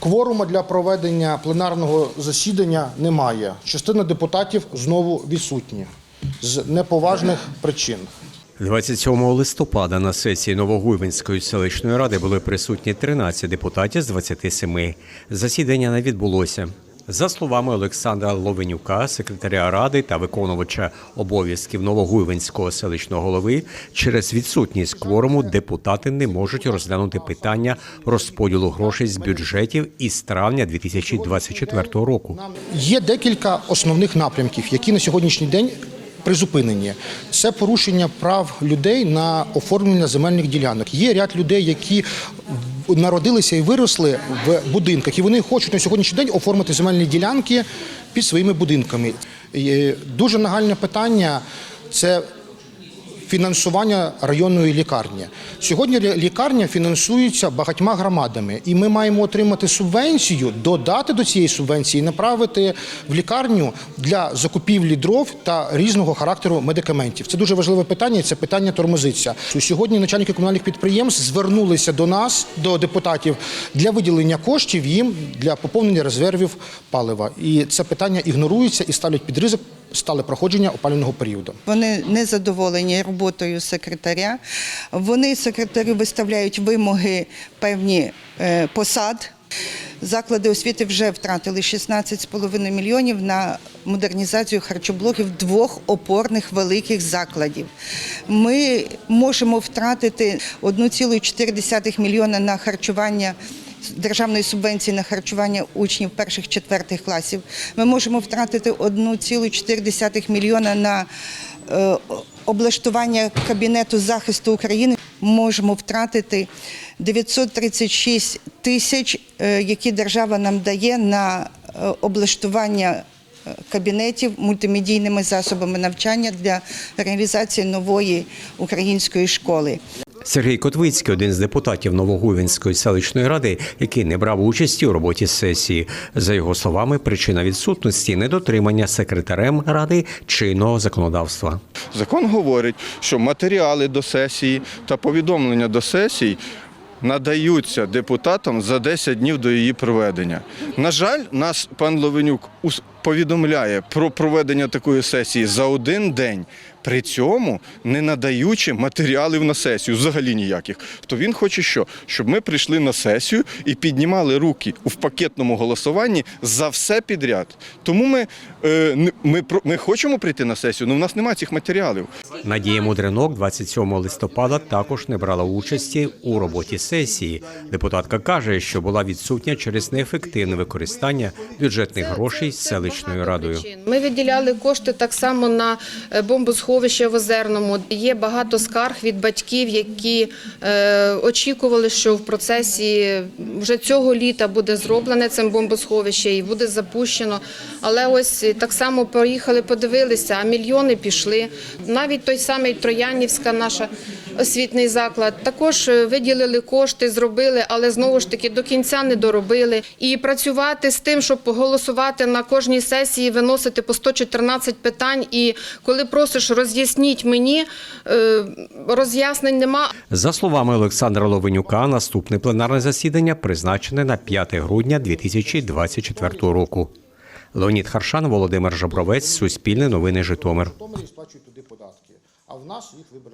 Кворума для проведення пленарного засідання немає. Частина депутатів знову відсутні з неповажних причин. 27 листопада на сесії Новогуйвинської селищної ради були присутні 13 депутатів з 27. Засідання не відбулося. За словами Олександра Ловенюка, секретаря ради та виконувача обов'язків Новогуйвинського селищного голови, через відсутність кворуму депутати не можуть розглянути питання розподілу грошей з бюджетів із травня 2024 року. Є декілька основних напрямків, які на сьогоднішній день призупинені. Це порушення прав людей на оформлення земельних ділянок. Є ряд людей, які народилися і виросли в будинках, і вони хочуть на сьогоднішній день оформити земельні ділянки під своїми будинками. Е, Дуже нагальне питання це фінансування районної лікарні. Сьогодні лікарня фінансується багатьма громадами, і ми маємо отримати субвенцію, додати до цієї субвенції, направити в лікарню для закупівлі дров та різного характеру медикаментів. Це дуже важливе питання. Це питання тормозиться. Сьогодні начальники комунальних підприємств звернулися до нас, до депутатів, для виділення коштів їм для поповнення резервів палива. І це питання ігнорується і ставлять під ризик стале проходження опалювального періоду. Вони не задоволені роботою секретаря. Вони секретарю виставляють вимоги певні е, посад. Заклади освіти вже втратили 16,5 мільйонів на модернізацію харчоблоків двох опорних великих закладів. Ми можемо втратити 1,4 мільйона на харчування державної субвенції на харчування учнів перших четвертих класів. Ми можемо втратити 1,4 мільйона на е, облаштування кабінету захисту України. Можемо втратити 936 тисяч, е, які держава нам дає на е, облаштування кабінетів мультимедійними засобами навчання для реалізації нової української школи. Сергій Котвицький, один з депутатів Новогуйвинської селищної ради, який не брав участі у роботі сесії. За його словами, причина відсутності недотримання секретарем ради чинного законодавства. Закон говорить, що матеріали до сесії та повідомлення до сесій надаються депутатам за 10 днів до її проведення. На жаль, нас пан Ловенюк повідомляє про проведення такої сесії за один день. При цьому не надаючи матеріалів на сесію, взагалі ніяких. То він хоче що? Щоб ми прийшли на сесію і піднімали руки у пакетному голосуванні за все підряд. Тому ми, е, ми, про- ми хочемо прийти на сесію, але в нас немає цих матеріалів. Надія Мудринок 27 листопада також не брала участі у роботі сесії. Депутатка каже, що була відсутня через неефективне використання бюджетних грошей селищною радою. Ми виділяли кошти так само на е, бомбосховище в Озерному. Є багато скарг від батьків, які е, очікували, що в процесі вже цього літа буде зроблене це бомбосховище і буде запущено. Але ось так само поїхали, подивилися, а мільйони пішли. Навіть той самий Троянівська наша освітний заклад також е, виділили кошти, зробили, але знову ж таки до кінця не доробили. І працювати з тим, щоб голосувати на кожній сесії, виносити по 114 питань. І коли просиш роз'ясніть мені, е, роз'яснень нема. За словами Олександра Ловенюка, наступне пленарне засідання призначене на 5 грудня 2024 року. Леонід Харшан, Володимир Жабровець, Суспільне новини Житомир. А в нас їх вибрали.